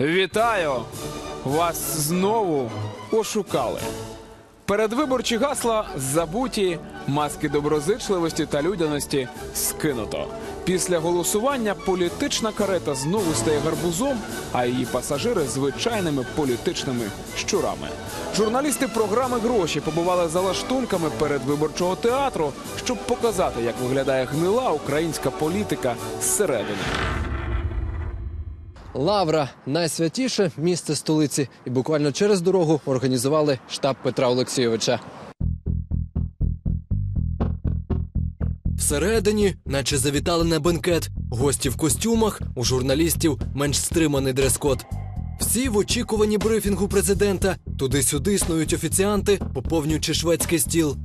Вітаю! Вас знову ошукали. Передвиборчі гасла забуті, маски доброзичливості та людяності скинуто. Після голосування політична карета знову стає гарбузом, а її пасажири звичайними політичними щурами. Журналісти програми гроші побували за лаштунками передвиборчого театру, щоб показати, як виглядає гнила українська політика зсередини. Лавра найсвятіше місце столиці, і буквально через дорогу організували штаб Петра Олексійовича. Всередині, наче завітали на бенкет, гості в костюмах, у журналістів менш стриманий дрес-код. Всі в очікуванні брифінгу президента. Туди-сюди снують офіціанти, поповнюючи шведський стіл.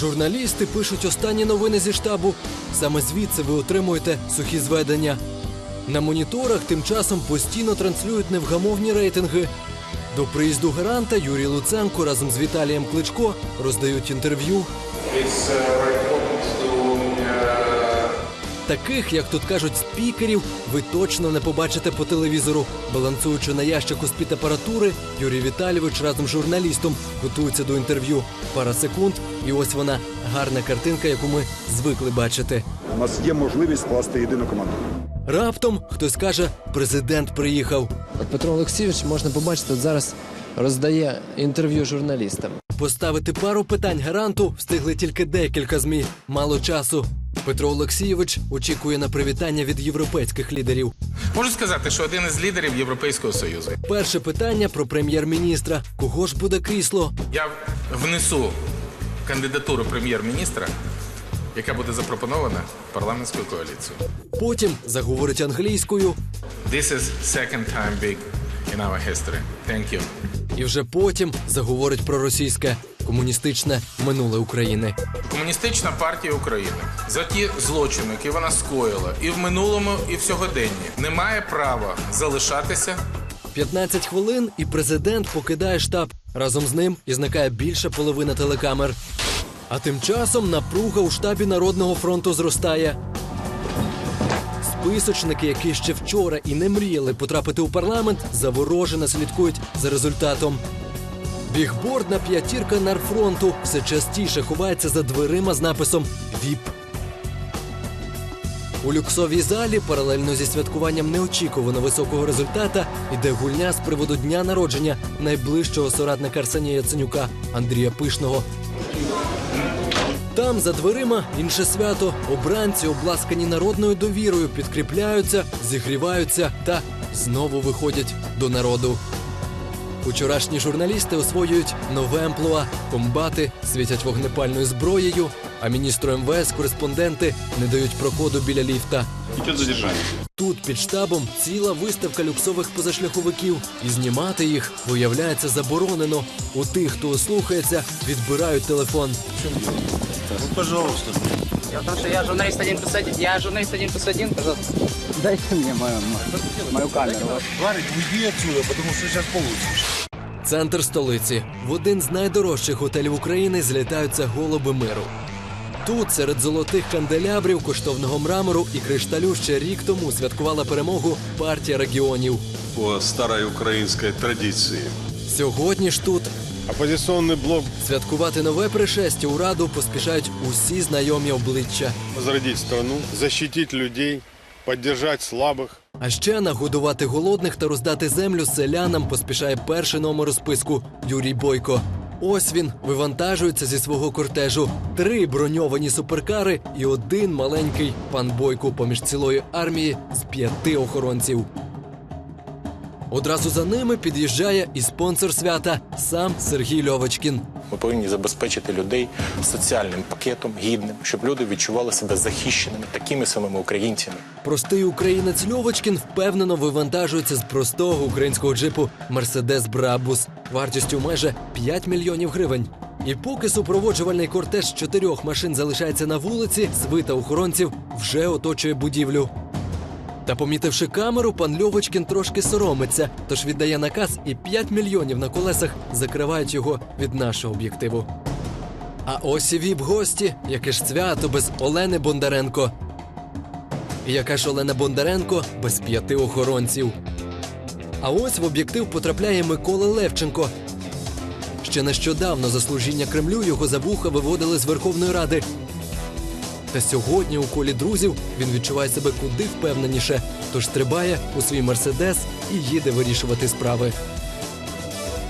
Журналісти пишуть останні новини зі штабу. Саме звідси ви отримуєте сухі зведення. На моніторах тим часом постійно транслюють невгамовні рейтинги. До приїзду гаранта Юрій Луценко разом з Віталієм Кличко роздають інтерв'ю. Uh, Таких, як тут кажуть, спікерів, ви точно не побачите по телевізору. Балансуючи на ящику з під апаратури, Юрій Віталійович разом з журналістом готується до інтерв'ю. Пара секунд, і ось вона гарна картинка, яку ми звикли бачити. У нас є можливість скласти єдину команду. Раптом хтось каже, президент приїхав. От Петро Олексійович можна побачити, от зараз роздає інтерв'ю журналістам. Поставити пару питань гаранту встигли тільки декілька змі. Мало часу. Петро Олексійович очікує на привітання від європейських лідерів. Можу сказати, що один із лідерів Європейського союзу. Перше питання про прем'єр-міністра. Кого ж буде крісло? Я внесу кандидатуру прем'єр-міністра, яка буде запропонована парламентською коаліцією. Потім заговорить англійською, This is second time big in our history. Thank you. і вже потім заговорить про російське комуністичне минуле України. Комуністична партія України за ті злочини, які вона скоїла і в минулому, і в сьогоденні, не має права залишатися 15 хвилин, і президент покидає штаб. Разом з ним і зникає більша половина телекамер. А тим часом напруга у штабі Народного фронту зростає. Списочники, які ще вчора і не мріяли потрапити у парламент, заворожено слідкують за результатом. Бігбордна п'ятірка нарфронту все частіше ховається за дверима з написом ВІП. У люксовій залі паралельно зі святкуванням неочікувано високого результата іде гульня з приводу дня народження найближчого соратника Арсенія Яценюка Андрія Пишного. Там за дверима інше свято. Обранці, обласкані народною довірою, підкріпляються, зігріваються та знову виходять до народу. Учорашні журналісти освоюють нове амплуа. Комбати світять вогнепальною зброєю, а міністру МВС кореспонденти не дають проходу біля ліфта. Задержання. Тут під штабом ціла виставка люксових позашляховиків, і знімати їх виявляється заборонено. У тих, хто слухається, відбирають телефон. Потому что я журналист один плюс один. Я журналист один плюс один, пожалуйста. Дайте мне мою, мою камеру. Центр столиці. В один з найдорожчих готелів України злітаються голуби миру. Тут, серед золотих канделябрів, коштовного мрамору і кришталю, ще рік тому святкувала перемогу партія регіонів. по старой украинской традиции. Сьогодні ж тут Оппозиционный блок святкувати нове пришестя у раду поспішають усі знайомі обличчя. возродить страну, защитить людей, поддержать слабых. А ще нагодувати голодних та роздати землю селянам поспішає перший номер у списку Юрій Бойко. Ось він вивантажується зі свого кортежу. Три броньовані суперкари і один маленький пан Бойко поміж цілої армії з п'яти охоронців. Одразу за ними під'їжджає і спонсор свята сам Сергій Льовочкін. Ми повинні забезпечити людей соціальним пакетом гідним, щоб люди відчували себе захищеними такими самими українцями. Простий українець Льовочкін впевнено вивантажується з простого українського джипу Мерседес Брабус вартістю майже 5 мільйонів гривень. І поки супроводжувальний кортеж чотирьох машин залишається на вулиці, свита охоронців вже оточує будівлю. Та помітивши камеру, пан Льовочкін трошки соромиться, тож віддає наказ, і 5 мільйонів на колесах закривають його від нашого об'єктиву. А ось і віп гості, яке ж свято без Олени Бондаренко. Яка ж Олена Бондаренко без п'яти охоронців. А ось в об'єктив потрапляє Микола Левченко. Ще нещодавно за служіння Кремлю його за вуха виводили з Верховної Ради. Та сьогодні у колі друзів він відчуває себе куди впевненіше, тож стрибає у свій мерседес і їде вирішувати справи.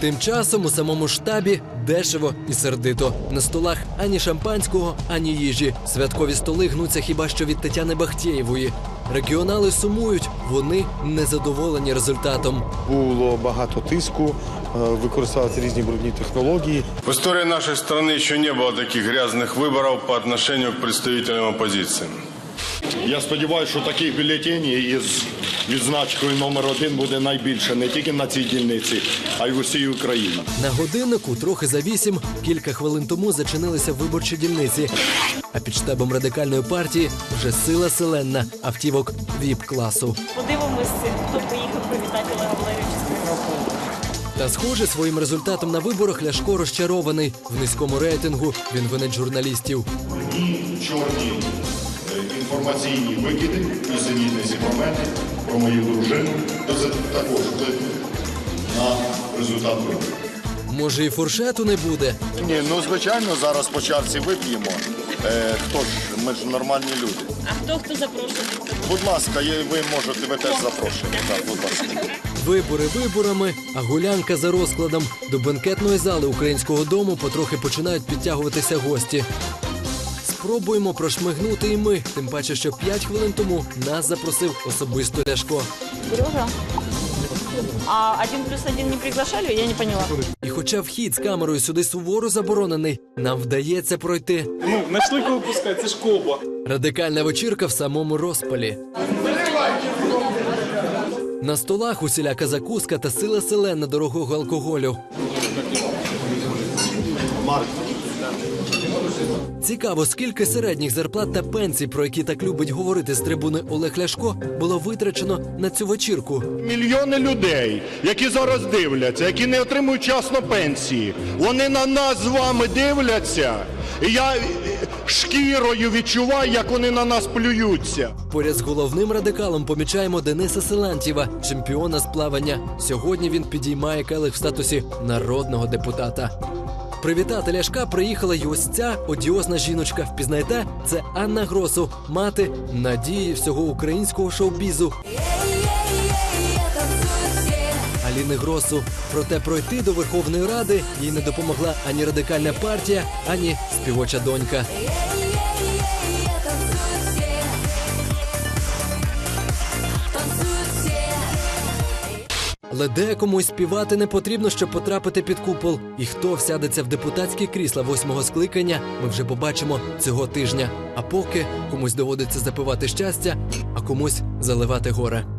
Тим часом у самому штабі дешево і сердито. На столах ані шампанського, ані їжі. Святкові столи гнуться хіба що від Тетяни Бахтєєвої. Регіонали сумують, вони незадоволені результатом. Було багато тиску, е, використовувалися різні брудні технології. В истории нашей страны еще не было таких грязных выборов по отношению к представителям оппозиции. Я сподіваюся, що таких бюлетенів із відзначкою номер один буде найбільше не тільки на цій дільниці, а й в усій Україні. На годиннику трохи за вісім кілька хвилин тому зачинилися виборчі дільниці. А під штабом радикальної партії вже сила селенна автівок віп класу. Подивимось, хто приїхав привітати Олега Валерійовича. Та схоже, своїм результатом на виборах Ляшко розчарований. В низькому рейтингу він винить журналістів. Чорні е, інформаційні викиди, несенітниці про мене, про мою дружину. Це також вплив на результат виборів. Може, і фуршету не буде. Ні, ну звичайно, зараз по чарці вип'ємо. Е, хто ж, ми ж нормальні люди. А хто хто запрошує? Будь ласка, є- ви можете, ви теж запрошені. Так, будь ласка. Вибори виборами, а гулянка за розкладом. До бенкетної зали українського дому потрохи починають підтягуватися гості. Спробуємо прошмигнути і ми, тим паче, що 5 хвилин тому нас запросив особисто Ляшко. Сережа? А один плюс один не приглашали? Я не поняла. І хоча вхід з камерою сюди суворо заборонений, нам вдається пройти. Ну, знайшли кого пускати, це ж коба. Радикальна вечірка в самому розпалі. На столах усіляка закуска та сила селена дорогого алкоголю. Цікаво, скільки середніх зарплат та пенсій, про які так любить говорити з трибуни Олег Ляшко, було витрачено на цю вечірку. Мільйони людей, які зараз дивляться, які не отримують часно пенсії, вони на нас з вами дивляться. І я шкірою відчуваю, як вони на нас плюються. Поряд з головним радикалом помічаємо Дениса Силантьєва, чемпіона з плавання. Сьогодні він підіймає келих в статусі народного депутата. Привітати Ляшка приїхала й ось ця одіозна жіночка. Впізнаєте? Це Анна Гросу, мати надії всього українського шоу-бізу. Аліни Гросу. Проте пройти до Верховної Ради їй не допомогла ані радикальна партія, ані співоча донька. Але декому й співати не потрібно, щоб потрапити під купол. І хто всядеться в депутатські крісла восьмого скликання, ми вже побачимо цього тижня. А поки комусь доводиться запивати щастя, а комусь заливати горе.